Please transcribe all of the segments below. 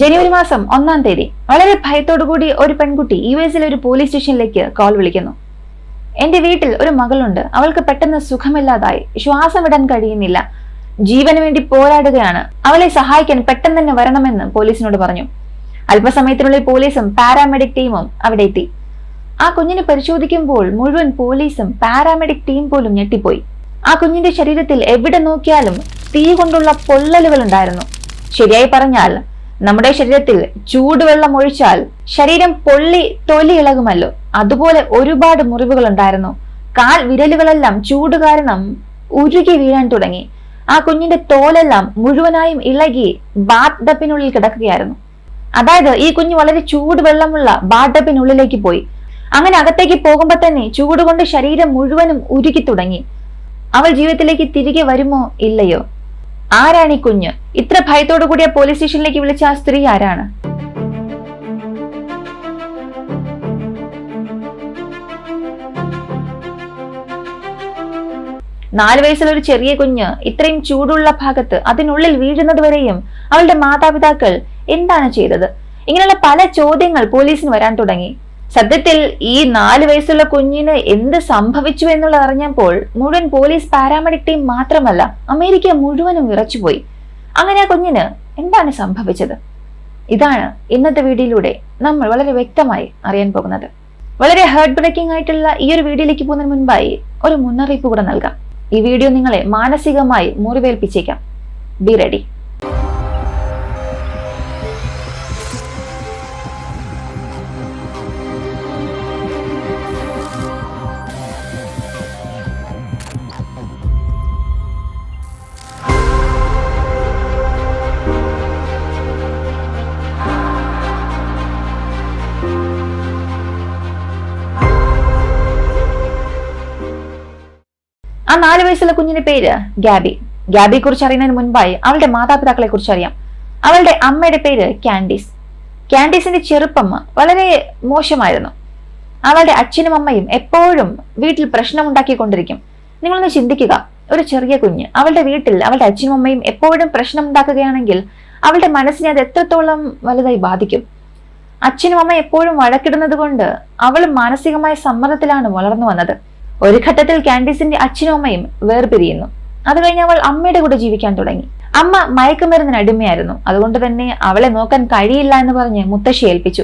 ജനുവരി മാസം ഒന്നാം തീയതി. വളരെ ഭയത്തോടുകൂടി ഒരു പെൺകുട്ടി യു എസിലെ ഒരു പോലീസ് സ്റ്റേഷനിലേക്ക് കോൾ വിളിക്കുന്നു. എന്റെ വീട്ടിൽ ഒരു മകളുണ്ട്. അവൾക്ക് പെട്ടെന്ന് സുഖമില്ലാതായി. ശ്വാസം വിടാൻ കഴിയുന്നില്ല. ജീവന് വേണ്ടി പോരാടുകയാണ്. അവളെ സഹായിക്കാൻ പെട്ടെന്ന് തന്നെ വരണമെന്ന് പോലീസിനോട് പറഞ്ഞു. അല്പസമയത്തിനുള്ളിൽ പോലീസും പാരാമെഡിക് ടീമും അവിടെ എത്തി. ആ കുഞ്ഞിനെ പരിശോധിക്കുമ്പോൾ മുഴുവൻ പോലീസും പാരാമെഡിക് ടീം പോലും ഞെട്ടിപ്പോയി. ആ കുഞ്ഞിന്റെ ശരീരത്തിൽ എവിടെ നോക്കിയാലും തീ കൊണ്ടുള്ള പൊള്ളലുകൾ ഉണ്ടായിരുന്നു. ശരിയായി പറഞ്ഞാൽ നമ്മുടെ ശരീരത്തിൽ ചൂടുവെള്ളം ഒഴിച്ചാൽ ശരീരം പൊള്ളി തൊലി ഇളകുമല്ലോ. അതുപോലെ ഒരുപാട് മുറിവുകൾ ഉണ്ടായിരുന്നു കാൽ വിരലുകളെല്ലാം ചൂട് കാരണം ഉരുകി വീഴാൻ തുടങ്ങി. ആ കുഞ്ഞിന്റെ തോലെല്ലാം മുഴുവനായും ഇളകി ബാത്ത് ഡപ്പിനുള്ളിൽ കിടക്കുകയായിരുന്നു. അതായത് ഈ കുഞ്ഞ് വളരെ ചൂടുവെള്ളമുള്ള ബാത്ത് ഡപ്പിനുള്ളിലേക്ക് പോയി. അങ്ങനെ അകത്തേക്ക് പോകുമ്പോൾ തന്നെ ചൂട് കൊണ്ട് ശരീരം മുഴുവനും ഉരുകി തുടങ്ങി. അവൾ ജീവിതത്തിലേക്ക് തിരികെ വരുമോ ഇല്ലയോ? ആരാണ് ഈ കുഞ്ഞ്? ഇത്ര ഭയത്തോടു കൂടിയ പോലീസ് സ്റ്റേഷനിലേക്ക് വിളിച്ച ആ സ്ത്രീ ആരാണ്? നാല് വയസ്സിലൊരു ചെറിയ കുഞ്ഞ് ഇത്രയും ചൂടുള്ള ഭാഗത്ത് അതിനുള്ളിൽ വീഴുന്നത് വരെയും അവളുടെ മാതാപിതാക്കൾ എന്താണ് ചെയ്തത്? ഇങ്ങനെയുള്ള പല ചോദ്യങ്ങൾ പോലീസിന് വരാൻ തുടങ്ങി. സത്യത്തിൽ ഈ നാല് വയസ്സുള്ള കുഞ്ഞിന് എന്ത് സംഭവിച്ചു എന്നുള്ളത് അറിഞ്ഞപ്പോൾ മുഴുവൻ പോലീസ് പാരാമെഡിക് ടീം മാത്രമല്ല അമേരിക്ക മുഴുവനും വിറച്ചുപോയി. അങ്ങനെ ആ കുഞ്ഞിന് എന്താണ് സംഭവിച്ചത്? ഇതാണ് ഇന്നത്തെ വീഡിയോയിലൂടെ നമ്മൾ വളരെ വ്യക്തമായി അറിയാൻ പോകുന്നത്. വളരെ ഹാർട്ട് ബ്രേക്കിംഗ് ആയിട്ടുള്ള ഈ ഒരു വീഡിയോയിലേക്ക് പോകുന്നതിന് മുൻപായി ഒരു മുന്നറിയിപ്പ് കൂടെ നൽകാം. ഈ വീഡിയോ നിങ്ങളെ മാനസികമായി മുറിവേൽപ്പിച്ചേക്കാം. ബി റെഡി ആ നാല് വയസ്സുള്ള കുഞ്ഞിന്റെ പേര് ഗാബി. ഗാബിയെ കുറിച്ച് അറിയുന്നതിന് മുൻപായി അവളുടെ മാതാപിതാക്കളെ കുറിച്ച് അറിയാം അവളുടെ അമ്മയുടെ പേര് കാൻഡീസ്. കാൻഡീസിന്റെ ചെറുപ്പം വളരെ മോശമായിരുന്നു. അവളുടെ അച്ഛനും അമ്മയും എപ്പോഴും വീട്ടിൽ പ്രശ്നമുണ്ടാക്കിക്കൊണ്ടിരിക്കും. നിങ്ങളൊന്ന് ചിന്തിക്കുക. ഒരു ചെറിയ കുഞ്ഞ്. അവളുടെ വീട്ടിൽ അവളുടെ അച്ഛനും അമ്മയും എപ്പോഴും പ്രശ്നമുണ്ടാക്കുകയാണെങ്കിൽ അവളുടെ മനസ്സിനെ അത് എത്രത്തോളം വലുതായി ബാധിക്കും? അച്ഛനും അമ്മയും എപ്പോഴും വഴക്കിടുന്നത് കൊണ്ട് അവൾ മാനസികമായ സമ്മർദ്ദത്തിലാണ് വളർന്നു വന്നത്. ഒരു ഘട്ടത്തിൽ കാൻഡീസിന്റെ അച്ഛനും അമ്മയും വേർപിരിയുന്നു. അത് കഴിഞ്ഞ് അവൾ അമ്മയുടെ കൂടെ ജീവിക്കാൻ തുടങ്ങി. അമ്മ മയക്കുമരുന്നിന് അടിമയായിരുന്നു. അതുകൊണ്ട് തന്നെ അവളെ നോക്കാൻ കഴിയില്ല എന്ന് പറഞ്ഞ് മുത്തശ്ശി ഏൽപ്പിച്ചു.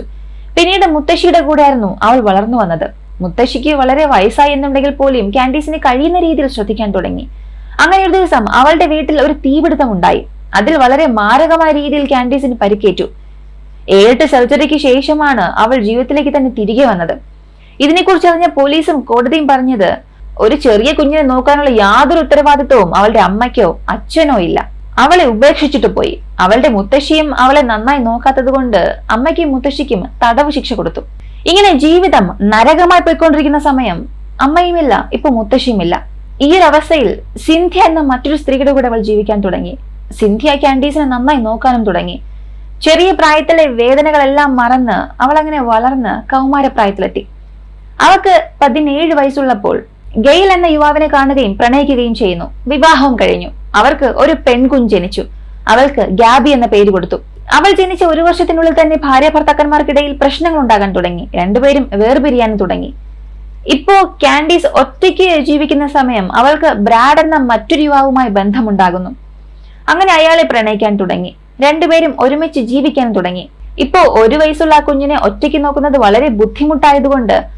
പിന്നീട് മുത്തശ്ശിയുടെ കൂടെയായിരുന്നു അവൾ വളർന്നു വന്നത്. മുത്തശ്ശിക്ക് വളരെ വയസ്സായി എന്നുണ്ടെങ്കിൽ പോലും കാൻഡീസിനെ കഴിയുന്ന രീതിയിൽ ശ്രദ്ധിക്കാൻ തുടങ്ങി. അങ്ങനെ ഒരു ദിവസം അവളുടെ വീട്ടിൽ ഒരു തീപിടുത്തം ഉണ്ടായി. അതിൽ വളരെ മാരകമായ രീതിയിൽ കാൻഡീസിന് പരിക്കേറ്റു. ഏഴെട്ട് സർജറിക്ക് ശേഷമാണ് അവൾ ജീവിതത്തിലേക്ക് തന്നെ തിരികെ വന്നത്. ഇതിനെക്കുറിച്ച് അറിഞ്ഞ പോലീസും കോടതിയും പറഞ്ഞത് ഒരു ചെറിയ കുഞ്ഞിനെ നോക്കാനുള്ള യാതൊരു ഉത്തരവാദിത്വവും അവളുടെ അമ്മയ്ക്കോ അച്ഛനോ ഇല്ല. അവളെ ഉപേക്ഷിച്ചിട്ട് പോയി. അവളുടെ മുത്തശ്ശിയും അവളെ നന്നായി നോക്കാത്തത് കൊണ്ട് അമ്മയ്ക്കും മുത്തശ്ശിക്കും തടവ് ശിക്ഷ കൊടുത്തു. ഇങ്ങനെ ജീവിതം നരകമായി പോയിക്കൊണ്ടിരിക്കുന്ന സമയം അമ്മയുമില്ല ഇപ്പൊ മുത്തശ്ശിയുമില്ല. ഈ ഒരു അവസ്ഥയിൽ സിന്ധ്യ എന്ന മറ്റൊരു സ്ത്രീയുടെ കൂടെ അവൾ ജീവിക്കാൻ തുടങ്ങി. സിന്ധ്യ കാൻഡീസിനെ നന്നായി നോക്കാനും തുടങ്ങി. ചെറിയ പ്രായത്തിലെ വേദനകളെല്ലാം മറന്ന് അവൾ അങ്ങനെ വളർന്ന് കൗമാരപ്രായത്തിലെത്തി. അവൾക്ക് പതിനേഴ് വയസ്സുള്ളപ്പോൾ ഗെയിൽ എന്ന യുവാവിനെ കാണുകയും പ്രണയിക്കുകയും ചെയ്യുന്നു. വിവാഹവും കഴിഞ്ഞു. അവർക്ക് ഒരു പെൺകുഞ്ഞ് ജനിച്ചു. അവൾക്ക് ഗാബി എന്ന പേര് കൊടുത്തു. അവൾ ജനിച്ച ഒരു വർഷത്തിനുള്ളിൽ തന്നെ ഭാര്യ ഭർത്താക്കന്മാർക്കിടയിൽ പ്രശ്നങ്ങൾ ഉണ്ടാകാൻ തുടങ്ങി. രണ്ടുപേരും വേർപിരിയാൻ തുടങ്ങി. ഇപ്പോ കാൻഡീസ് ഒറ്റയ്ക്ക് ജീവിക്കുന്ന സമയം അവൾക്ക് ബ്രാഡ് എന്ന മറ്റൊരു യുവാവുമായി ബന്ധമുണ്ടാകുന്നു. അങ്ങനെ അയാളെ പ്രണയിക്കാൻ തുടങ്ങി. രണ്ടുപേരും ഒരുമിച്ച് ജീവിക്കാൻ തുടങ്ങി. ഇപ്പോ ഒരു വയസ്സുള്ള ആ കുഞ്ഞിനെ ഒറ്റയ്ക്ക് നോക്കുന്നത് വളരെ ബുദ്ധിമുട്ടായതുകൊണ്ട്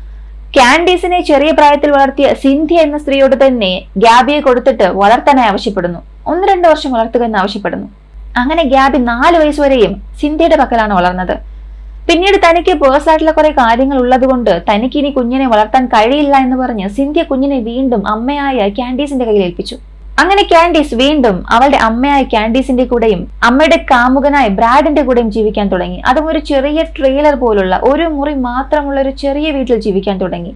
കാൻഡീസിനെ ചെറിയ പ്രായത്തിൽ വളർത്തിയ സിന്ധ്യ എന്ന സ്ത്രീയോട് തന്നെ ഗാബിയെ കൊടുത്തിട്ട് വളർത്താനായി ആവശ്യപ്പെടുന്നു. ഒന്ന് രണ്ട് വർഷം വളർത്തുക എന്ന് ആവശ്യപ്പെടുന്നു. അങ്ങനെ ഗാബി നാല് വയസ്സ് വരെയും സിന്ധ്യയുടെ പക്കലാണ് വളർന്നത്. പിന്നീട് തനിക്ക് പേഴ്സായിട്ടുള്ള കുറെ കാര്യങ്ങൾ ഉള്ളതുകൊണ്ട് തനിക്ക് ഇനി കുഞ്ഞിനെ വളർത്താൻ കഴിയില്ല എന്ന് പറഞ്ഞ് സിന്ധ്യ കുഞ്ഞിനെ വീണ്ടും അമ്മയായ കാൻഡീസിന്റെ കയ്യിൽ ഏൽപ്പിച്ചു. അങ്ങനെ കാൻഡീസ് വീണ്ടും അവളുടെ അമ്മയായ കാൻഡീസിന്റെ കൂടെയും അമ്മയുടെ കാമുകനായ ബ്രാഡിന്റെ കൂടെയും ജീവിക്കാൻ തുടങ്ങി. അതും ഒരു ചെറിയ ട്രെയിലർ പോലുള്ള ഒരു മുറി മാത്രമുള്ള ഒരു ചെറിയ വീട്ടിൽ ജീവിക്കാൻ തുടങ്ങി.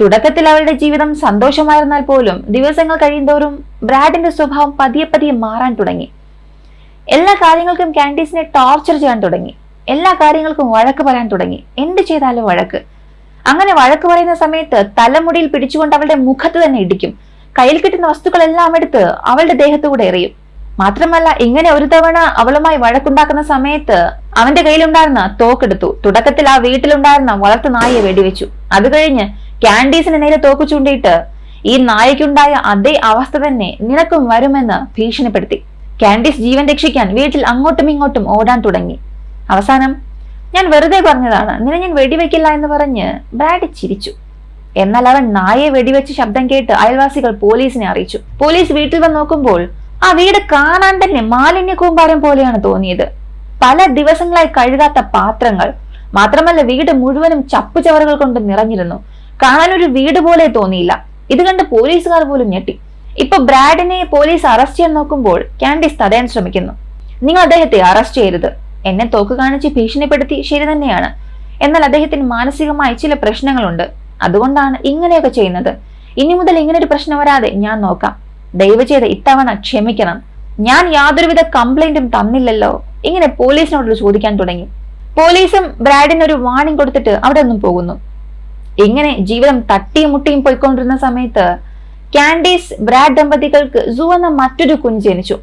തുടക്കത്തിൽ അവളുടെ ജീവിതം സന്തോഷമായിരുന്നാൽ പോലും ദിവസങ്ങൾ കഴിയുന്തോറും ബ്രാഡിന്റെ സ്വഭാവം പതിയെ പതിയെ മാറാൻ തുടങ്ങി. എല്ലാ കാര്യങ്ങൾക്കും കാൻഡീസിനെ ടോർച്ചർ ചെയ്യാൻ തുടങ്ങി. എല്ലാ കാര്യങ്ങൾക്കും വഴക്ക് പറയാൻ തുടങ്ങി. എന്ത് ചെയ്താലും വഴക്ക്. അങ്ങനെ വഴക്ക് പറയുന്ന സമയത്ത് തലമുടിയിൽ പിടിച്ചുകൊണ്ട് അവളുടെ മുഖത്ത് തന്നെ ഇടിക്കും. കയ്യിൽ കിട്ടുന്ന വസ്തുക്കളെല്ലാം എടുത്ത് അവളുടെ ദേഹത്തുകൂടെ എറിയും. മാത്രമല്ല ഇങ്ങനെ ഒരു തവണ അവളുമായി വഴക്കുണ്ടാക്കുന്ന സമയത്ത് അവന്റെ കയ്യിലുണ്ടായിരുന്ന തോക്കെടുത്തു തുടക്കത്തിൽ ആ വീട്ടിലുണ്ടായിരുന്ന വളർത്തു നായയെ വെടിവെച്ചു. അത് കഴിഞ്ഞ് കാൻഡീസിന് നേരെ തോക്ക് ചൂണ്ടിയിട്ട് ഈ നായയ്ക്കുണ്ടായ അതേ അവസ്ഥ തന്നെ നിനക്കും വരുമെന്ന് ഭീഷണിപ്പെടുത്തി. കാൻഡീസ് ജീവൻ രക്ഷിക്കാൻ വീട്ടിൽ അങ്ങോട്ടും ഇങ്ങോട്ടും ഓടാൻ തുടങ്ങി. അവസാനം ഞാൻ വെറുതെ പറഞ്ഞതാണ് നിന്നെ ഞാൻ വെടിവെക്കില്ല എന്ന് പറഞ്ഞ് ബ്രാഡ് ചിരിച്ചു. എന്നാൽ അവൻ നായെ വെടിവെച്ച് ശബ്ദം കേട്ട് അയൽവാസികൾ പോലീസിനെ അറിയിച്ചു. പോലീസ് വീട്ടിൽ വന്ന് നോക്കുമ്പോൾ ആ വീട് കാണാൻ തന്നെ മാലിന്യ കൂമ്പാരം പോലെയാണ് തോന്നിയത്. പല ദിവസങ്ങളായി കഴുകാത്ത പാത്രങ്ങൾ മാത്രമല്ല വീട് മുഴുവനും ചപ്പുചവറുകൾ കൊണ്ട് നിറഞ്ഞിരുന്നു. കാണാൻ ഒരു വീട് പോലെ തോന്നിയില്ല. ഇത് കണ്ട് പോലീസുകാർ പോലും ഞെട്ടി. ഇപ്പൊ ബ്രാഡിനെ പോലീസ് അറസ്റ്റ് ചെയ്യാൻ നോക്കുമ്പോൾ കാൻഡിസ് തടയാൻ ശ്രമിക്കുന്നു. നിങ്ങൾ അദ്ദേഹത്തെ അറസ്റ്റ് ചെയ്യരുത്. എന്നെ തോക്ക് കാണിച്ച് ഭീഷണിപ്പെടുത്തി ശരി തന്നെയാണ്. എന്നാൽ അദ്ദേഹത്തിന് മാനസികമായി ചില പ്രശ്നങ്ങളുണ്ട്. അതുകൊണ്ടാണ് ഇങ്ങനെയൊക്കെ ചെയ്യുന്നത്. ഇനി മുതൽ ഇങ്ങനെ ഒരു പ്രശ്നം വരാതെ ഞാൻ നോക്കാം. ദയവ് ചെയ്ത് ഇത്തവണ ക്ഷമിക്കണം. ഞാൻ യാതൊരുവിധ കംപ്ലൈന്റും തന്നില്ലല്ലോ. ഇങ്ങനെ പോലീസിനോട് ചോദിക്കാൻ തുടങ്ങി. പോലീസും ബ്രാഡിന് ഒരു വാണിംഗ് കൊടുത്തിട്ട് അവിടെ നിന്നും പോകുന്നു. ഇങ്ങനെ ജീവിതം തട്ടിയും മുട്ടിയും പോയിക്കൊണ്ടിരുന്ന സമയത്ത് കാൻഡീസ് ബ്രാഡ് ദമ്പതികൾക്ക് സൂ എന്ന മറ്റൊരു കുഞ്ഞ് ജനിച്ചു.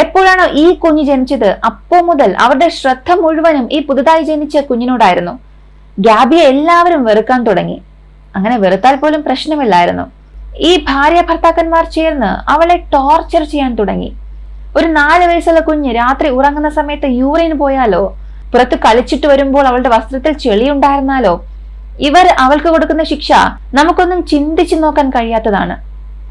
എപ്പോഴാണോ ഈ കുഞ്ഞ് ജനിച്ചത് അപ്പോ മുതൽ അവരുടെ ശ്രദ്ധ മുഴുവനും ഈ പുതുതായി ജനിച്ച കുഞ്ഞിനോടായിരുന്നു. ഗാബിയെ എല്ലാവരും വെറുക്കാൻ തുടങ്ങി. അങ്ങനെ വെറുത്താൽ പോലും പ്രശ്നമില്ലായിരുന്നു. ഈ ഭാര്യ ഭർത്താക്കന്മാർ ചേർന്ന് അവളെ ടോർച്ചർ ചെയ്യാൻ തുടങ്ങി. ഒരു നാല് വയസ്സുള്ള കുഞ്ഞ് രാത്രി ഉറങ്ങുന്ന സമയത്ത് യൂറിന് പോയാലോ? പുറത്ത് കളിച്ചിട്ട് വരുമ്പോൾ അവളുടെ വസ്ത്രത്തിൽ ചെളി ഉണ്ടായിരുന്നാലോ? ഇവർ അവൾക്ക് കൊടുക്കുന്ന ശിക്ഷ നമുക്കൊന്നും ചിന്തിച്ചു നോക്കാൻ കഴിയാത്തതാണ്.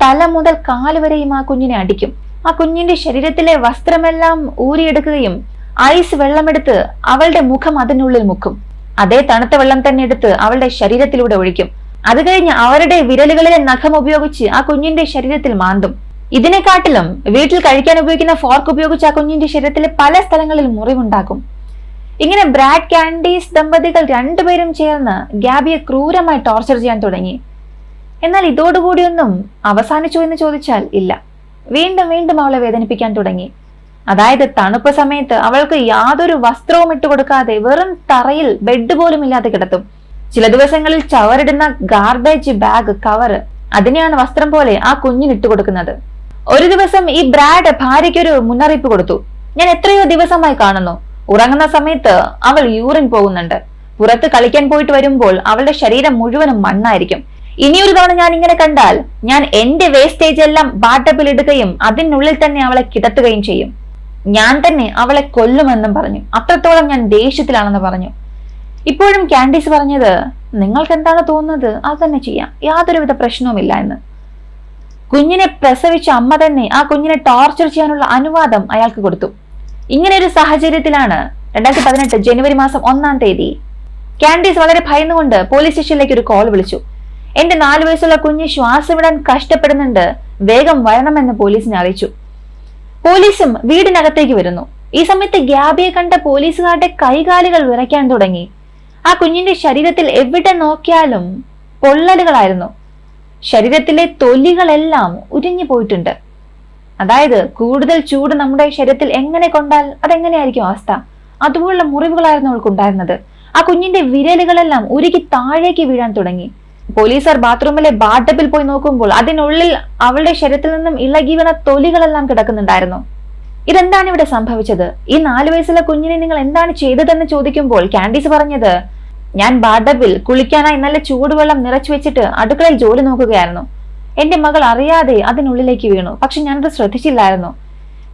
തല മുതൽ കാൽ വരെയും ആ കുഞ്ഞിനെ അടിക്കും. ആ കുഞ്ഞിന്റെ ശരീരത്തിലെ വസ്ത്രമെല്ലാം ഊരിയെടുക്കുകയും ഐസ് വെള്ളമെടുത്ത് അവളുടെ മുഖം അതിനുള്ളിൽ മുക്കും. അതേ തണുത്ത വെള്ളം തന്നെ എടുത്ത് അവളുടെ ശരീരത്തിലൂടെ ഒഴിക്കും. അത് കഴിഞ്ഞ് അവരുടെ വിരലുകളിലെ നഖം ഉപയോഗിച്ച് ആ കുഞ്ഞിന്റെ ശരീരത്തിൽ മാന്തും. ഇതിനെക്കാട്ടിലും വീട്ടിൽ കഴിക്കാൻ ഉപയോഗിക്കുന്ന ഫോർക്ക് ഉപയോഗിച്ച് ആ കുഞ്ഞിന്റെ ശരീരത്തിലെ പല സ്ഥലങ്ങളിൽ മുറിവുണ്ടാക്കും. ഇങ്ങനെ ബ്രാഡ് കാൻഡീസ് ദമ്പതികൾ രണ്ടുപേരും ചേർന്ന് ഗാബിയെ ക്രൂരമായി ടോർച്ചർ ചെയ്യാൻ തുടങ്ങി. എന്നാൽ ഇതോടുകൂടിയൊന്നും അവസാനിച്ചു എന്ന് ചോദിച്ചാൽ ഇല്ല. വീണ്ടും വീണ്ടും അവളെ വേദനിപ്പിക്കാൻ തുടങ്ങി. അതായത് തണുപ്പ് സമയത്ത് അവൾക്ക് യാതൊരു വസ്ത്രവും ഇട്ടുകൊടുക്കാതെ വെറും തറയിൽ ബെഡ് പോലും ഇല്ലാതെ കിടത്തും. ചില ദിവസങ്ങളിൽ ചവറിടുന്ന ഗാർബേജ് ബാഗ് കവർ അതിനെയാണ് വസ്ത്രം പോലെ ആ കുഞ്ഞിന് ഇട്ടുകൊടുക്കുന്നത് ഒരു ദിവസം ഈ ബ്രാഡ് ഭാര്യയ്ക്കൊരു മുന്നറിയിപ്പ് കൊടുത്തു. ഞാൻ എത്രയോ ദിവസമായി കാണുന്നു. ഉറങ്ങുന്ന സമയത്ത് അവൾ യൂറിൻ പോകുന്നുണ്ട്. പുറത്ത് കളിക്കാൻ പോയിട്ട് വരുമ്പോൾ അവളുടെ ശരീരം മുഴുവനും മണ്ണായിരിക്കും. ഇനിയൊരു തവണ ഞാൻ ഇങ്ങനെ കണ്ടാൽ ഞാൻ എന്റെ വേസ്റ്റേജ് എല്ലാം ബാട്ടപ്പിൽ ഇടുകയും അതിനുള്ളിൽ തന്നെ അവളെ കിടത്തുകയും ചെയ്യും. ഞാൻ തന്നെ അവളെ കൊല്ലുമെന്നും പറഞ്ഞു. അത്രത്തോളം ഞാൻ ദേഷ്യത്തിലാണെന്ന് പറഞ്ഞു. ഇപ്പോഴും കാൻഡീസ് പറഞ്ഞത് നിങ്ങൾക്ക് എന്താണ് തോന്നുന്നത്? അത് തന്നെ ചെയ്യാം. യാതൊരുവിധ പ്രശ്നവുമില്ല എന്ന്. കുഞ്ഞിനെ പ്രസവിച്ച അമ്മ തന്നെ ആ കുഞ്ഞിനെ ടോർച്ചർ ചെയ്യാനുള്ള അനുവാദം അയാൾക്ക് കൊടുത്തു. ഇങ്ങനെ ഒരു സാഹചര്യത്തിലാണ് രണ്ടായിരത്തി പതിനെട്ട് ജനുവരി മാസം ഒന്നാം തീയതി കാൻഡീസ് വളരെ ഭയന്നുകൊണ്ട് പോലീസ് സ്റ്റേഷനിലേക്ക് ഒരു കോൾ വിളിച്ചു. എന്റെ നാലു വയസ്സുള്ള കുഞ്ഞ് ശ്വാസം വിടാൻ കഷ്ടപ്പെടുന്നുണ്ട്. വേഗം വരണമെന്ന് പോലീസിനെ അറിയിച്ചു. പോലീസും വീടിനകത്തേക്ക് വരുന്നു. ഈ സമയത്ത് ഗ്യാബിയെ കണ്ട പോലീസുകാരുടെ കൈകാലുകൾ വിറയ്ക്കാൻ തുടങ്ങി. ആ കുഞ്ഞിന്റെ ശരീരത്തിൽ എവിടെ നോക്കിയാലും പൊള്ളലുകളായിരുന്നു. ശരീരത്തിലെ തൊലികളെല്ലാം ഉരിഞ്ഞു പോയിട്ടുണ്ട്. അതായത് കൂടുതൽ ചൂട് നമ്മുടെ ശരീരത്തിൽ എങ്ങനെ കൊണ്ടാൽ അതെങ്ങനെയായിരിക്കും അവസ്ഥ? അതുപോലുള്ള മുറിവുകളായിരുന്നു അവൾക്ക് ഉണ്ടായിരുന്നത് ആ കുഞ്ഞിന്റെ വിരലുകളെല്ലാം ഉരുകി താഴേക്ക് വീഴാൻ തുടങ്ങി. പോലീസർ ബാത്റൂമിലെ ബാട്ടപ്പിൽ പോയി നോക്കുമ്പോൾ അതിനുള്ളിൽ അവളുടെ ശരീരത്തിൽ നിന്നും ഇളകി വീണ തൊലികളെല്ലാം കിടക്കുന്നുണ്ടായിരുന്നു. ഇതെന്താണ് ഇവിടെ സംഭവിച്ചത്? ഈ നാലു വയസ്സുള്ള കുഞ്ഞിനെ നിങ്ങൾ എന്താണ് ചെയ്തതെന്ന് ചോദിക്കുമ്പോൾ കാൻഡീസ് പറഞ്ഞത് ഞാൻ ബാഡബിൽ കുളിക്കാനായി നല്ല ചൂടുവെള്ളം നിറച്ചു വെച്ചിട്ട് അടുക്കളയിൽ ജോലി നോക്കുകയായിരുന്നു. എന്റെ മകൾ അറിയാതെ അതിനുള്ളിലേക്ക് വീണു. പക്ഷെ ഞാനത് ശ്രദ്ധിച്ചില്ലായിരുന്നു.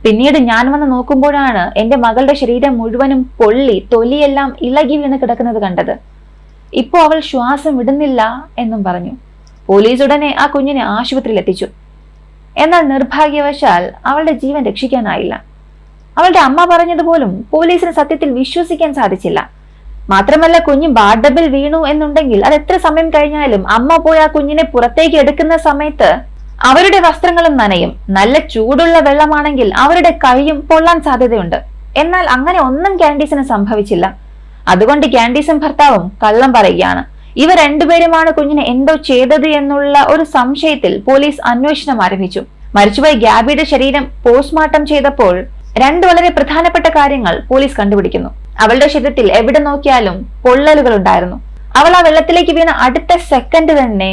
പിന്നീട് ഞാൻ വന്ന് നോക്കുമ്പോഴാണ് എന്റെ മകളുടെ ശരീരം മുഴുവനും പൊള്ളി തൊലിയെല്ലാം ഇളകി വീണ് കിടക്കുന്നത് കണ്ടത്. ഇപ്പോ അവൾ ശ്വാസം വിടുന്നില്ല എന്നും പറഞ്ഞു. പോലീസ് ഉടനെ ആ കുഞ്ഞിനെ ആശുപത്രിയിൽ എത്തിച്ചു എന്നാൽ നിർഭാഗ്യവശാൽ അവളുടെ ജീവൻ രക്ഷിക്കാനായില്ല. അവളുടെ അമ്മ പറഞ്ഞതുപോലും പോലീസിന് സത്യത്തിൽ വിശ്വസിക്കാൻ സാധിച്ചില്ല. മാത്രമല്ല കുഞ്ഞ് ബാർഡബിൽ വീണു എന്നുണ്ടെങ്കിൽ അത് എത്ര സമയം കഴിഞ്ഞാലും അമ്മ പോയി ആ കുഞ്ഞിനെ പുറത്തേക്ക് എടുക്കുന്ന സമയത്ത് അവരുടെ വസ്ത്രങ്ങളും നനയും. നല്ല ചൂടുള്ള വെള്ളമാണെങ്കിൽ അവരുടെ കൈയും പൊള്ളാൻ സാധ്യതയുണ്ട്. എന്നാൽ അങ്ങനെ ഒന്നും കാൻഡീസിന് സംഭവിച്ചില്ല. അതുകൊണ്ട് കാൻഡീസും ഭർത്താവും കള്ളം പറയുകയാണ്. ഇവർ രണ്ടുപേരുമാണ് കുഞ്ഞിനെ എന്തോ ചെയ്തത് എന്നുള്ള ഒരു സംശയത്തിൽ പോലീസ് അന്വേഷണം ആരംഭിച്ചു. മരിച്ചുപോയ ഗ്യാബിയുടെ ശരീരം പോസ്റ്റ്മോർട്ടം ചെയ്തപ്പോൾ രണ്ട് വളരെ പ്രധാനപ്പെട്ട കാര്യങ്ങൾ പോലീസ് കണ്ടുപിടിക്കുന്നു. അവളുടെ ശരീരത്തിൽ എവിടെ നോക്കിയാലും പൊള്ളലുകൾ ഉണ്ടായിരുന്നു. അവൾ ആ വെള്ളത്തിലേക്ക് വീണ അടുത്ത സെക്കൻഡ് തന്നെ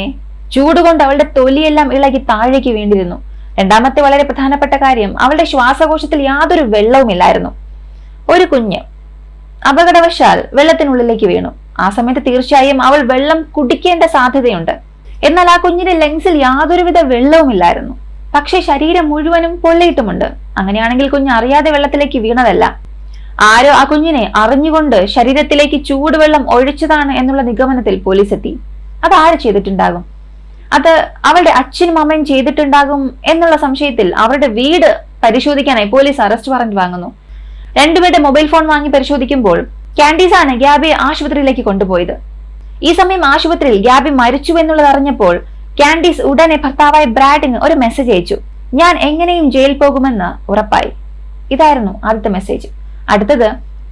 ചൂടുകൊണ്ട് അവളുടെ തൊലിയെല്ലാം ഇളകി താഴേക്ക് വീണ്ടിരുന്നു രണ്ടാമത്തെ വളരെ പ്രധാനപ്പെട്ട കാര്യം അവളുടെ ശ്വാസകോശത്തിൽ യാതൊരു വെള്ളവുമില്ലായിരുന്നു. ഒരു കുഞ്ഞ് അപകടവശാൽ വെള്ളത്തിനുള്ളിലേക്ക് വീണു. ആ സമയത്ത് തീർച്ചയായും അവൾ വെള്ളം കുടിക്കേണ്ട സാധ്യതയുണ്ട്. എന്നാൽ ആ കുഞ്ഞിന്റെ ലങ്സിൽ യാതൊരുവിധ വെള്ളവുമില്ലായിരുന്നു. പക്ഷേ ശരീരം മുഴുവനും പൊള്ളിയിട്ടുമുണ്ട്. അങ്ങനെയാണെങ്കിൽ കുഞ്ഞ് അറിയാതെ വെള്ളത്തിലേക്ക് വീണതല്ല. ആരോ ആ കുഞ്ഞിനെ അറിഞ്ഞുകൊണ്ട് ശരീരത്തിലേക്ക് ചൂടുവെള്ളം ഒഴിച്ചതാണ് എന്നുള്ള നിഗമനത്തിൽ പോലീസ് എത്തി അത് ആര് ചെയ്തിട്ടുണ്ടാകും? അത് അവളുടെ അച്ഛനും അമ്മയും ചെയ്തിട്ടുണ്ടാകും എന്നുള്ള സംശയത്തിൽ അവരുടെ വീട് പരിശോധിക്കാനായി പോലീസ് അറസ്റ്റ് വാറന്റ് വാങ്ങുന്നു. രണ്ടുപേരുടെ മൊബൈൽ ഫോൺ വാങ്ങി പരിശോധിക്കുമ്പോൾ കാൻഡീസ് ആണ് ഗ്യാബിയെ ആശുപത്രിയിലേക്ക് കൊണ്ടുപോയത്. ഈ സമയം ആശുപത്രിയിൽ ഗ്യാബി മരിച്ചു എന്നുള്ളത് അറിഞ്ഞപ്പോൾ കാൻഡീസ് ഉടനെ ഭർത്താവായ ബ്രാഡിന് ഒരു മെസ്സേജ് അയച്ചു. ഞാൻ എങ്ങനെയും ജയിലിൽ പോകുമെന്ന് ഉറപ്പായി. ഇതായിരുന്നു ആദ്യത്തെ മെസ്സേജ്. അടുത്തത്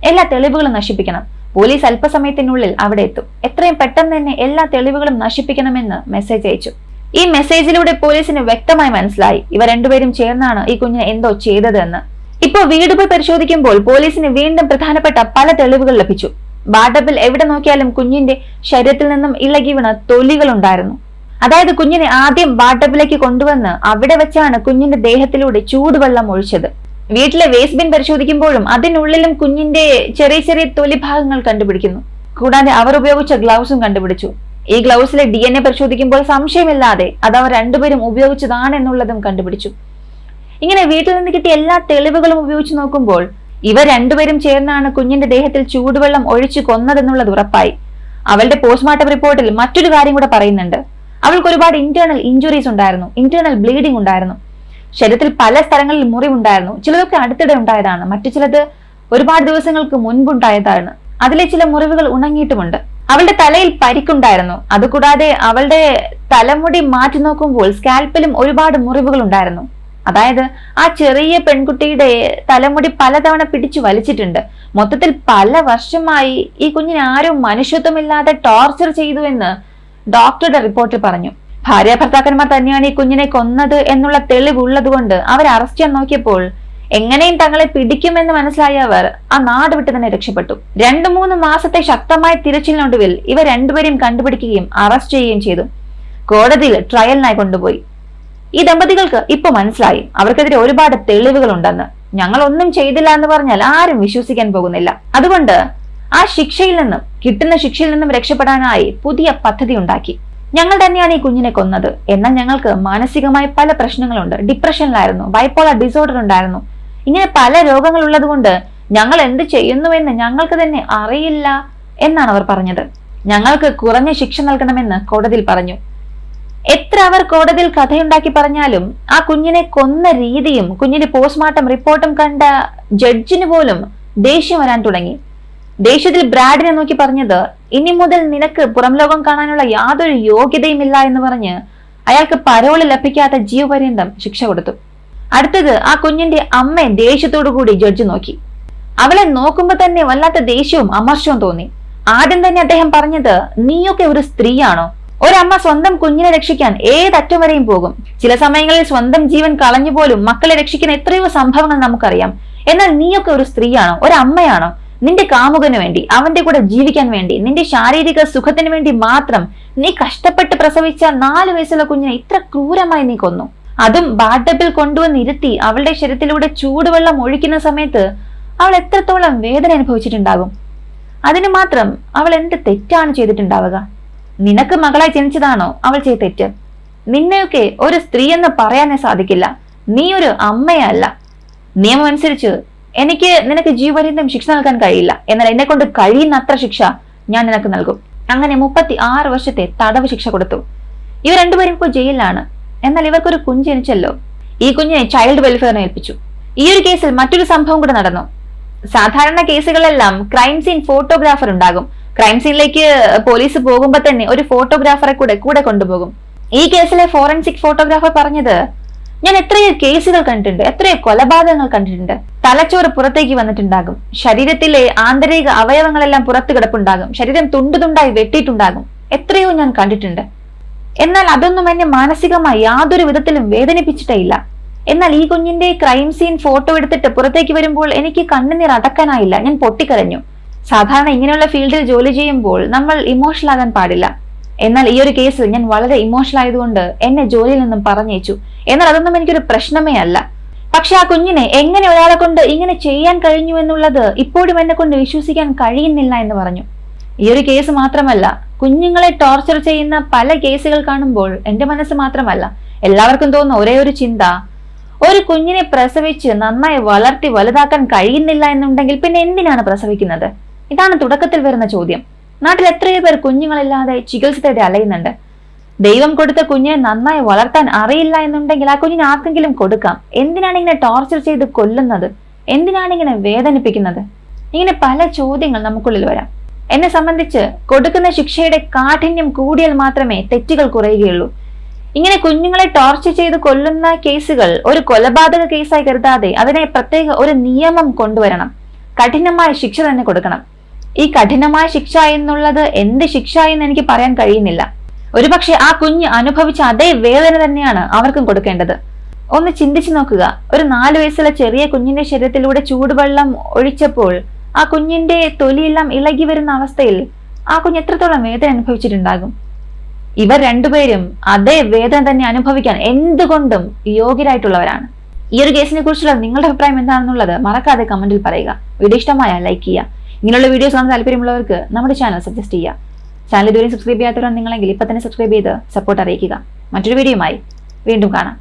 എല്ലാ തെളിവുകളും നശിപ്പിക്കണം. പോലീസ് അല്പസമയത്തിനുള്ളിൽ അവിടെ എത്തും. എത്രയും പെട്ടെന്ന് തന്നെ എല്ലാ തെളിവുകളും നശിപ്പിക്കണമെന്ന് മെസ്സേജ് അയച്ചു. ഈ മെസ്സേജിലൂടെ പോലീസിന് വ്യക്തമായി മനസ്സിലായി. ഇവ രണ്ടുപേരും ചേർന്നാണ് ഈ കുഞ്ഞിനെ എന്തോ ചെയ്തതെന്ന്. ഇപ്പോൾ വീടുകൾ പരിശോധിക്കുമ്പോൾ പോലീസിന് വീണ്ടും പ്രധാനപ്പെട്ട പല തെളിവുകൾ ലഭിച്ചു. ബാർഡബിൽ എവിടെ നോക്കിയാലും കുഞ്ഞിന്റെ ശരീരത്തിൽ നിന്നും ഇളകി വീണ തൊലികൾ ഉണ്ടായിരുന്നു. അതായത് കുഞ്ഞിനെ ആദ്യം ബാർഡബിലേക്ക് കൊണ്ടുവന്ന് അവിടെ വെച്ചാണ് കുഞ്ഞിന്റെ ദേഹത്തിലൂടെ ചൂടുവെള്ളം ഒഴിച്ചത്. വീട്ടിലെ വേസ്റ്റ് ബിൻ പരിശോധിക്കുമ്പോഴും അതിനുള്ളിലും കുഞ്ഞിന്റെ ചെറിയ ചെറിയ തൊലി ഭാഗങ്ങൾ കണ്ടുപിടിക്കുന്നു. കൂടാതെ അവർ ഉപയോഗിച്ച ഗ്ലൗസും കണ്ടുപിടിച്ചു. ഈ ഗ്ലൗസിലെ ഡി പരിശോധിക്കുമ്പോൾ സംശയമില്ലാതെ അത് അവർ രണ്ടുപേരും ഉപയോഗിച്ചതാണ് എന്നുള്ളതും കണ്ടുപിടിച്ചു. ഇങ്ങനെ വീട്ടിൽ നിന്ന് കിട്ടിയ എല്ലാ തെളിവുകളും ഉപയോഗിച്ച് നോക്കുമ്പോൾ ഇവർ രണ്ടുപേരും ചേർന്നാണ് കുഞ്ഞിന്റെ ദേഹത്തിൽ ചൂടുവെള്ളം ഒഴിച്ചു കൊന്നതെന്നുള്ളത് ഉറപ്പായി. അവളുടെ പോസ്റ്റ്മോർട്ടം റിപ്പോർട്ടിൽ മറ്റൊരു കാര്യം കൂടെ പറയുന്നുണ്ട്. അവൾക്ക് ഒരുപാട് ഇന്റേണൽ ഇഞ്ചുറീസ് ഉണ്ടായിരുന്നു. ഇന്റേണൽ ബ്ലീഡിംഗ് ഉണ്ടായിരുന്നു. ശരീരത്തിൽ പല സ്ഥലങ്ങളിൽ മുറിവുണ്ടായിരുന്നു. ചിലതൊക്കെ അടുത്തിടെ ഉണ്ടായതാണ്. മറ്റു ചിലത് ഒരുപാട് ദിവസങ്ങൾക്ക് മുൻപുണ്ടായതാണ്. അതിലെ ചില മുറിവുകൾ ഉണങ്ങിയിട്ടുമുണ്ട്. അവളുടെ തലയിൽ പരിക്കുണ്ടായിരുന്നു. അതുകൂടാതെ അവളുടെ തലമുടി മാറ്റി നോക്കുമ്പോൾ സ്കാൽപ്പിലും ഒരുപാട് മുറിവുകൾ ഉണ്ടായിരുന്നു. അതായത് ആ ചെറിയ പെൺകുട്ടിയുടെ തലമുടി പലതവണ പിടിച്ചു വലിച്ചിട്ടുണ്ട്. മൊത്തത്തിൽ പല വർഷമായി ഈ കുഞ്ഞിനെ ആരും മനുഷ്യത്വമില്ലാതെ ടോർച്ചർ ചെയ്തു എന്ന് ഡോക്ടറുടെ റിപ്പോർട്ടിൽ പറഞ്ഞു. ഭാര്യ ഭർത്താക്കന്മാർ തന്നെയാണ് ഈ കുഞ്ഞിനെ കൊന്നത് എന്നുള്ള തെളിവുള്ളതുകൊണ്ട് അവർ അറസ്റ്റ് ചെയ്യാൻ നോക്കിയപ്പോൾ എങ്ങനെയും തങ്ങളെ പിടിക്കുമെന്ന് മനസ്സിലായ അവർ ആ നാട് വിട്ട് തന്നെ രക്ഷപ്പെട്ടു. രണ്ടു മൂന്ന് മാസത്തെ ശക്തമായ തിരച്ചിലിനൊടുവിൽ ഇവ രണ്ടുപേരെയും കണ്ടുപിടിക്കുകയും അറസ്റ്റ് ചെയ്യുകയും ചെയ്തു. കോടതിയിൽ ട്രയലിനായി കൊണ്ടുപോയി. ഈ ദമ്പതികൾക്ക് ഇപ്പൊ മനസ്സിലായി. അവർക്കെതിരെ ഒരുപാട് തെളിവുകൾ ഉണ്ടെന്ന് ഞങ്ങൾ ഒന്നും ചെയ്തില്ല എന്ന് പറഞ്ഞാൽ ആരും വിശ്വസിക്കാൻ പോകുന്നില്ല. അതുകൊണ്ട് ആ ശിക്ഷയിൽ നിന്നും കിട്ടുന്ന ശിക്ഷയിൽ നിന്നും രക്ഷപ്പെടാനായി പുതിയ പദ്ധതി ഉണ്ടാക്കി. ഞങ്ങൾ തന്നെയാണ് ഈ കുഞ്ഞിനെ കൊന്നത്. എന്നാൽ ഞങ്ങൾക്ക് മാനസികമായി പല പ്രശ്നങ്ങളുണ്ട്. ഡിപ്രഷനിലായിരുന്നു ബൈപ്പോളർ ഡിസോർഡർ ഉണ്ടായിരുന്നു. ഇങ്ങനെ പല രോഗങ്ങൾ ഉള്ളതുകൊണ്ട് ഞങ്ങൾ എന്ത് ചെയ്യുന്നുവെന്ന് ഞങ്ങൾക്ക് തന്നെ അറിയില്ല എന്നാണ് അവർ പറഞ്ഞത്. ഞങ്ങൾക്ക് കുറഞ്ഞ ശിക്ഷ നൽകണമെന്ന് കോടതിയിൽ പറഞ്ഞു. എത്ര അവർ കോടതിയിൽ കഥയുണ്ടാക്കി പറഞ്ഞാലും ആ കുഞ്ഞിനെ കൊന്ന രീതിയും കുഞ്ഞിന്റെ പോസ്റ്റ്മോർട്ടം റിപ്പോർട്ടും കണ്ട ജഡ്ജിന് പോലും ദേഷ്യം വരാൻ തുടങ്ങി. ദേഷ്യത്തിൽ ബ്രാഡിനെ നോക്കി പറഞ്ഞത് ഇനി മുതൽ നിനക്ക് പുറം ലോകം കാണാനുള്ള യാതൊരു യോഗ്യതയും ഇല്ല എന്ന് പറഞ്ഞ് അയാൾക്ക് പരോൾ ലഭിക്കാത്ത ജീവപര്യന്തം ശിക്ഷ കൊടുത്തു. അടുത്തത് ആ കുഞ്ഞിന്റെ അമ്മ ദേഷ്യത്തോടു കൂടി ജഡ്ജ് നോക്കി. അവളെ നോക്കുമ്പോ തന്നെ വല്ലാത്ത ദേഷ്യവും അമർഷവും തോന്നി. ആദ്യം തന്നെ അദ്ദേഹം പറഞ്ഞത് നീയൊക്കെ ഒരു സ്ത്രീയാണോ? ഒരമ്മ സ്വന്തം കുഞ്ഞിനെ രക്ഷിക്കാൻ ഏതറ്റം വരെയും പോകും. ചില സമയങ്ങളിൽ സ്വന്തം ജീവൻ കളഞ്ഞു പോലും മക്കളെ രക്ഷിക്കുന്ന എത്രയോ സംഭവങ്ങൾ നമുക്കറിയാം. എന്നാൽ നീയൊക്കെ ഒരു സ്ത്രീയാണോ? ഒരമ്മയാണോ? നിന്റെ കാമുകന് വേണ്ടി അവന്റെ കൂടെ ജീവിക്കാൻ വേണ്ടി നിന്റെ ശാരീരിക സുഖത്തിന് വേണ്ടി മാത്രം നീ കഷ്ടപ്പെട്ട് പ്രസവിച്ച നാല് വയസ്സുള്ള കുഞ്ഞിനെ ഇത്ര ക്രൂരമായി നീ കൊന്നു. അതും ബാഡബിൽ കൊണ്ടുവന്ന് ഇരുത്തി അവളുടെ ശരീരത്തിലൂടെ ചൂടുവെള്ളം ഒഴിക്കുന്ന സമയത്ത് അവൾ എത്രത്തോളം വേദന അനുഭവിച്ചിട്ടുണ്ടാകും? അതിന് മാത്രം അവൾ എന്ത് തെറ്റാണ് ചെയ്തിട്ടുണ്ടാവുക? നിനക്ക് മകളായി ജനിച്ചതാണോ? അവൾ ചെയ്ത തെറ്റ്. നിന്നെയൊക്കെ ഒരു സ്ത്രീ എന്ന് പറയാനേ സാധിക്കില്ല. നീ ഒരു അമ്മയല്ല. നിയമം അനുസരിച്ച് എനിക്ക് നിനക്ക് ജീവപര്യന്തം ശിക്ഷ നൽകാൻ കഴിയില്ല. എന്നാൽ എന്നെ കൊണ്ട് കഴിയുന്ന അത്ര ശിക്ഷ ഞാൻ നിനക്ക് നൽകും. അങ്ങനെ മുപ്പത്തി ആറ് വർഷത്തെ തടവ് ശിക്ഷ കൊടുത്തു. ഇവർ രണ്ടുപേരും ഇപ്പോൾ ജയിലിലാണ്. എന്നാൽ ഇവർക്കൊരു കുഞ്ഞ് ജനിച്ചല്ലോ. ഈ കുഞ്ഞിനെ ചൈൽഡ് വെൽഫെയറിനെ ഏൽപ്പിച്ചു. ഈ ഒരു കേസിൽ മറ്റൊരു സംഭവം കൂടെ നടന്നു. സാധാരണ കേസുകളെല്ലാം ക്രൈം സീൻ ഫോട്ടോഗ്രാഫർ ഉണ്ടാകും. ക്രൈം സീനിലേക്ക് പോലീസ് പോകുമ്പോൾ തന്നെ ഒരു ഫോട്ടോഗ്രാഫറെ കൂടെ കൂടെ കൊണ്ടുപോകും. ഈ കേസിലെ ഫോറൻസിക് ഫോട്ടോഗ്രാഫർ പറഞ്ഞത് ഞാൻ എത്രയോ കേസുകൾ കണ്ടിട്ടുണ്ട് എത്രയോ കൊലപാതകങ്ങൾ കണ്ടിട്ടുണ്ട്. തലച്ചോറ് പുറത്തേക്ക് വന്നിട്ടുണ്ടാകും. ശരീരത്തിലെ ആന്തരിക അവയവങ്ങളെല്ലാം പുറത്തു കിടപ്പുണ്ടാകും. ശരീരം തുണ്ടു തുണ്ടായി വെട്ടിയിട്ടുണ്ടാകും. എത്രയോ ഞാൻ കണ്ടിട്ടുണ്ട്. എന്നാൽ അതൊന്നും എന്നെ മാനസികമായി യാതൊരു വിധത്തിലും വേദനിപ്പിച്ചിട്ടേ ഇല്ല എന്നാൽ ഈ കുഞ്ഞിന്റെ ക്രൈം സീൻ ഫോട്ടോ എടുത്തിട്ട് പുറത്തേക്ക് വരുമ്പോൾ എനിക്ക് കണ്ണുനീർ അടക്കാനായില്ല. ഞാൻ പൊട്ടിക്കരഞ്ഞു. സാധാരണ ഇങ്ങനെയുള്ള ഫീൽഡിൽ ജോലി ചെയ്യുമ്പോൾ നമ്മൾ ഇമോഷണൽ ആകാൻ പാടില്ല. എന്നാൽ ഈ ഒരു കേസിൽ ഞാൻ വളരെ ഇമോഷണൽ ആയതുകൊണ്ട് എന്നെ ജോലിയിൽ നിന്നും പറഞ്ഞേച്ചു എന്നാൽ അതൊന്നും എനിക്കൊരു പ്രശ്നമേ അല്ല. പക്ഷെ ആ കുഞ്ഞിനെ എങ്ങനെ ഒരാളെ കൊണ്ട് ഇങ്ങനെ ചെയ്യാൻ കഴിഞ്ഞു എന്നുള്ളത് ഇപ്പോഴും എന്നെ കൊണ്ട് വിശ്വസിക്കാൻ കഴിയുന്നില്ല എന്ന് പറഞ്ഞു. ഈ ഒരു കേസ് മാത്രമല്ല കുഞ്ഞുങ്ങളെ ടോർച്ചർ ചെയ്യുന്ന പല കേസുകൾ കാണുമ്പോൾ എന്റെ മനസ്സ് മാത്രമല്ല എല്ലാവർക്കും തോന്നുന്ന ഒരേ ഒരു ചിന്ത. ഒരു കുഞ്ഞിനെ പ്രസവിച്ച് നന്നായി വളർത്തി വലുതാക്കാൻ കഴിയുന്നില്ല എന്നുണ്ടെങ്കിൽ പിന്നെ എന്തിനാണ് പ്രസവിക്കുന്നത്? ഇതാണ് തുടക്കത്തിൽ വരുന്ന ചോദ്യം. നാട്ടിൽ എത്രയോ പേർ കുഞ്ഞുങ്ങളില്ലാതെ ചികിത്സ തേടി അലയുന്നുണ്ട്. ദൈവം കൊടുത്ത കുഞ്ഞിനെ നന്നായി വളർത്താൻ അറിയില്ല എന്നുണ്ടെങ്കിൽ ആ കുഞ്ഞിനെ ആർക്കെങ്കിലും കൊടുക്കാം. എന്തിനാണ് ഇങ്ങനെ ടോർച്ചർ ചെയ്ത് കൊല്ലുന്നത്? എന്തിനാണ് ഇങ്ങനെ വേദനിപ്പിക്കുന്നത്? ഇങ്ങനെ പല ചോദ്യങ്ങൾ നമുക്കുള്ളിൽ വരാം. എന്നെ സംബന്ധിച്ച് കൊടുക്കുന്ന ശിക്ഷയുടെ കാഠിന്യം കൂടിയാൽ മാത്രമേ തെറ്റുകൾ കുറയുകയുള്ളൂ. ഇങ്ങനെ കുഞ്ഞുങ്ങളെ ടോർച്ചർ ചെയ്ത് കൊല്ലുന്ന കേസുകൾ ഒരു കൊലപാതക കേസായി കരുതാതെ അതിനെ പ്രത്യേക ഒരു നിയമം കൊണ്ടുവരണം. കഠിനമായ ശിക്ഷ തന്നെ കൊടുക്കണം. ഈ കഠിനമായ ശിക്ഷ എന്നുള്ളത് എന്ത് ശിക്ഷ എന്ന് എനിക്ക് പറയാൻ കഴിയുന്നില്ല. ഒരുപക്ഷെ ആ കുഞ്ഞ് അനുഭവിച്ച അതേ വേദന തന്നെയാണ് അവർക്കും കൊടുക്കേണ്ടത്. ഒന്ന് ചിന്തിച്ചു നോക്കുക. ഒരു നാല് വയസ്സുള്ള ചെറിയ കുഞ്ഞിന്റെ ശരീരത്തിലൂടെ ചൂടുവെള്ളം ഒഴിച്ചപ്പോൾ ആ കുഞ്ഞിന്റെ തൊലിയെല്ലാം ഇളകി വരുന്ന അവസ്ഥയിൽ ആ കുഞ്ഞ് എത്രത്തോളം വേദന അനുഭവിച്ചിട്ടുണ്ടാകും? ഇവർ രണ്ടുപേരും അതേ വേദന തന്നെ അനുഭവിക്കാൻ എന്തുകൊണ്ടും യോഗ്യരായിട്ടുള്ളവരാണ്. ഈ ഒരു കേസിനെ കുറിച്ചുള്ള നിങ്ങളുടെ അഭിപ്രായം എന്താണെന്നുള്ളത് മറക്കാതെ കമന്റിൽ പറയുക. വീഡിയോ ഇഷ്ടമായ ലൈക്ക് ചെയ്യുക. ഇങ്ങനെയുള്ള വീഡിയോസ് കാണാൻ താല്പര്യമുള്ളവർക്ക് നമ്മുടെ ചാനൽ സജസ്റ്റ് ചെയ്യുക. ചാനൽ ഇതുവരെ സബ്സ്ക്രൈബ് ചെയ്യാത്തവരാണ് നിങ്ങളെങ്കിൽ ഇപ്പം തന്നെ സബ്സ്ക്രൈബ് ചെയ്ത് സപ്പോർട്ട് അറിയിക്കുക. മറ്റൊരു വീഡിയോയുമായി വീണ്ടും കാണാം.